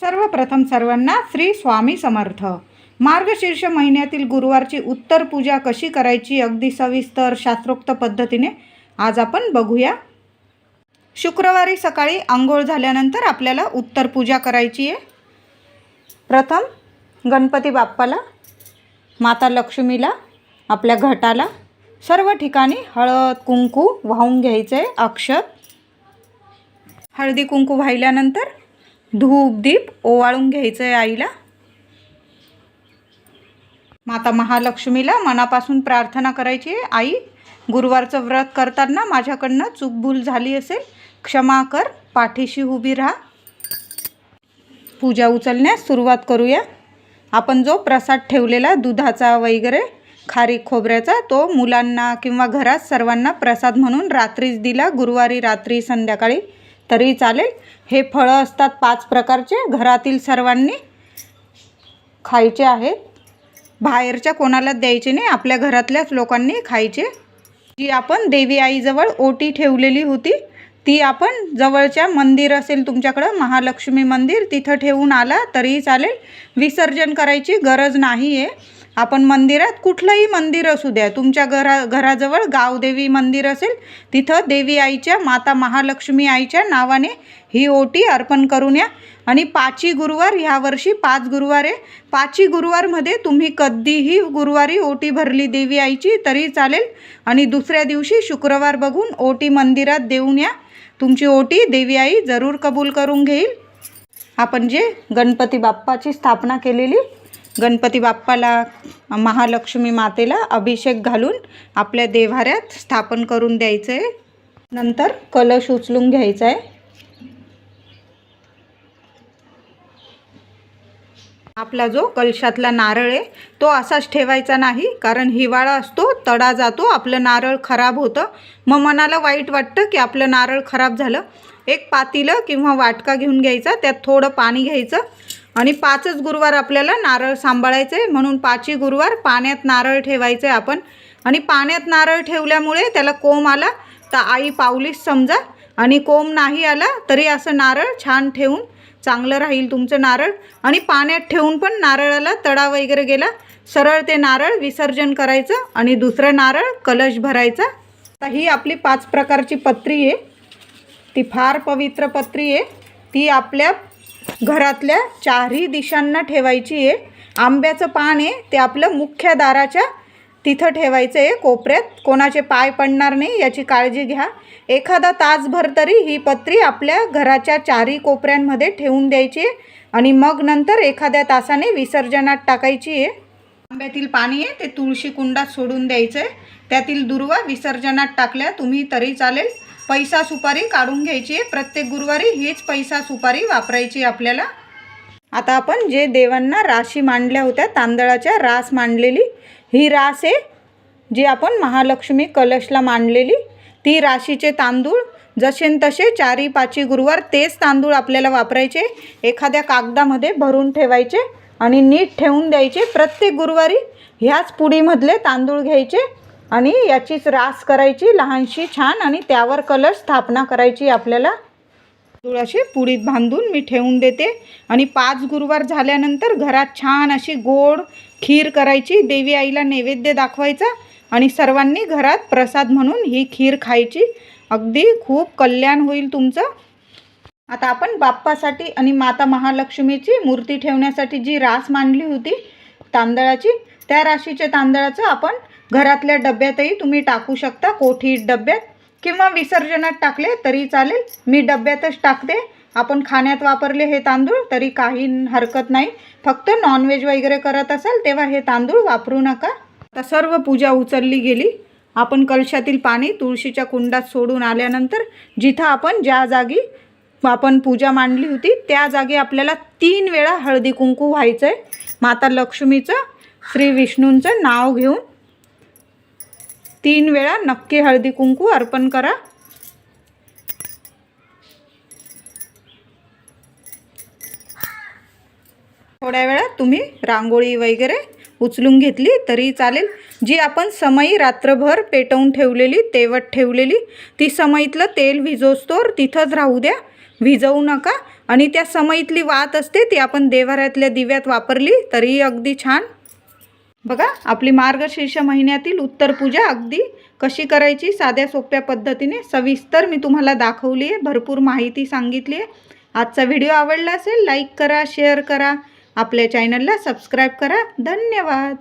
सर्वप्रथम सर्वांना श्री स्वामी समर्थ. मार्गशीर्ष महिन्यातील गुरुवारची उत्तर पूजा कशी करायची अगदी सविस्तर शास्त्रोक्त पद्धतीने आज आपण बघूया. शुक्रवारी सकाळी आंघोळ झाल्यानंतर आपल्याला उत्तर पूजा करायची आहे. प्रथम गणपती बाप्पाला माता लक्ष्मीला आपल्या घटाला सर्व ठिकाणी हळद कुंकू वाहून घ्यायचं आहे अक्षत हळदी कुंकू वाहिल्यानंतर धूप दीप ओवाळून घ्यायचं आहे आईला. माता महालक्ष्मीला मनापासून प्रार्थना करायची आहे. आई गुरुवारचं व्रत करताना माझ्याकडनं चूकभूल झाली असेल क्षमा कर पाठीशी उभी राहा. पूजा उचलण्यास सुरुवात करूया. आपण जो प्रसाद ठेवलेला दुधाचा वगैरे खारीक खोबऱ्याचा तो मुलांना किंवा घरात सर्वांना प्रसाद म्हणून रात्रीच दिला गुरुवारी रात्री संध्याकाळी. तरी चालेल. हे फळं असतात पाच प्रकारचे. घरातील सर्वांनी खायचे आहेत. बाहेरच्या कोणाला द्यायचे नाही. आपल्या घरातल्याच लोकांनी खायचे. जी आपण देवी आईजवळ ओटी ठेवलेली होती ती आपण जवळच्या मंदिर असेल तुमच्याकडं महालक्ष्मी मंदिर तिथं ठेवून आला तरीही चालेल. विसर्जन करायची गरज नाही आहे आपण मंदिरात कुठलंही मंदिर असू द्या तुमच्या घरा घराजवळ गावदेवी मंदिर असेल तिथं देवी आईच्या माता महालक्ष्मी आईच्या नावाने ही ओटी अर्पण करून या. आणि पाची गुरुवार ह्या वर्षी पाच गुरुवार आहे. पाची गुरुवारमध्ये तुम्ही कधीही गुरुवारी ओटी भरली देवी आईची तरी चालेल. आणि दुसऱ्या दिवशी शुक्रवार बघून ओटी मंदिरात देऊन या. तुमची ओटी देवी आई जरूर कबूल करून घेईल. आपण जे गणपती बाप्पाची स्थापना केलेली गणपती बाप्पाला महालक्ष्मी मातेला अभिषेक घालून आपल्या देव्हाऱ्यात स्थापन करून द्यायचं आहे नंतर कलश उचलून घ्यायचा आहे आपला जो कलशातला नारळ आहे तो असाच ठेवायचा नाही कारण हिवाळा असतो तडा जातो आपलं नारळ खराब होतं. मग मनाला वाईट वाटतं की आपलं नारळ खराब झालं. एक पातीलं किंवा वाटका घेऊन घ्यायचा त्यात थोडं पाणी घ्यायचं. आणि पाचच गुरुवार आपल्याला नारळ सांभाळायचे म्हणून पाचही गुरुवार पाण्यात नारळ ठेवायचे आपण. आणि पाण्यात नारळ ठेवल्यामुळे त्याला कोंब आला तर आई पावलीच समजा. आणि कोंब नाही आला तरी असं नारळ छान ठेवून चांगलं राहील तुमचं नारळ. आणि पाण्यात ठेवून पण नारळाला तडा वगैरे गेला सरळ ते नारळ विसर्जन करायचं आणि दुसरं नारळ कलश भरायचा. आता ही आपली पाच प्रकारची पत्री आहे. ती फार पवित्र पत्री आहे. ती आपल्या घरातल्या चारही दिशांना ठेवायची आहे. आंब्याचं पान आहे ते आपलं मुख्य दाराच्या तिथं ठेवायचं आहे कोपऱ्यात. कोणाचे पाय पडणार नाही याची काळजी घ्या. एखादा तासभर तरी ही पत्री आपल्या घराच्या चारही कोपऱ्यांमध्ये ठेवून द्यायची आहे आणि मग नंतर एखाद्या तासाने विसर्जनात टाकायची आहे. आंब्यातील पाणी आहे ते तुळशी कुंडात सोडून द्यायचं आहे. त्यातील दुर्वा विसर्जनात टाकल्या तुम्ही तरी चालेल. पैसा सुपारी काढून घ्यायची आहे. प्रत्येक गुरुवारी हीच पैसा सुपारी वापरायची आपल्याला. आता आपण जे देवांना राशी मांडल्या होत्या तांदळाच्या रास मांडलेली ही रास आहे जी आपण महालक्ष्मी कलशला मांडलेली. ती राशीचे तांदूळ जसे तसे चारी पाची गुरुवार तेच तांदूळ आपल्याला वापरायचे. एखाद्या कागदामध्ये भरून ठेवायचे आणि नीट ठेवून द्यायचे. प्रत्येक गुरुवारी ह्याच पुडीमधले तांदूळ घ्यायचे. आणि याचीच रास करायची लहानशी छान आणि त्यावर कलर स्थापना करायची आपल्याला. तुळशी पुडीत बांधून मी ठेवून देते. आणि पाच गुरुवार झाल्यानंतर घरात छान अशी गोड खीर करायची. देवी आईला नैवेद्य दाखवायचा आणि सर्वांनी घरात प्रसाद म्हणून ही खीर खायची. अगदी खूप कल्याण होईल तुमचं. आता आपण बाप्पासाठी आणि माता महालक्ष्मीची मूर्ती ठेवण्यासाठी जी रास मांडली होती तांदळाची त्या राशीच्या तांदळाचं आपण घरातल्या डब्यातही तुम्ही टाकू शकता कोठी डब्यात किंवा विसर्जनात टाकले तरी चालेल. मी डब्यातच टाकते. आपण खाण्यात वापरले हे तांदूळ तरी काही हरकत नाही. फक्त नॉनव्हेज वगैरे करत असाल तेव्हा हे तांदूळ वापरू नका. आता सर्व पूजा उचलली गेली. आपण कलशातील पाणी तुळशीच्या कुंडात सोडून आल्यानंतर जिथं आपण ज्या जागी आपण पूजा मांडली होती त्या जागी आपल्याला तीन वेळा हळदी कुंकू व्हायचं आहे माता लक्ष्मीचं श्री विष्णूंचं नाव घेऊन तीन वेळा नक्की हळदी कुंकू अर्पण करा. थोड्या वेळात तुम्ही रांगोळी वगैरे उचलून घेतली तरी चालेल. जी आपण समई रात्रभर पेटवून ठेवलेली तेवट ठेवलेली ती समईतलं तेल विजोस्तोर तिथंच राहू द्या. विजवू नका. आणि त्या समईतली वात असते ती आपण देवाऱ्यातल्या दिव्यात वापरली तरीही अगदी छान. बघा आपली मार्गशीर्ष महिन्यातील उत्तर पूजा अगदी कशी करायची साध्या सोप्या पद्धतीने. सविस्तर मी तुम्हाला दाखवली आहे भरपूर माहिती सांगितली आहे. आजचा व्हिडिओ आवडला असेल लाईक करा शेअर करा. आपल्या चॅनलला सबस्क्राईब करा. धन्यवाद.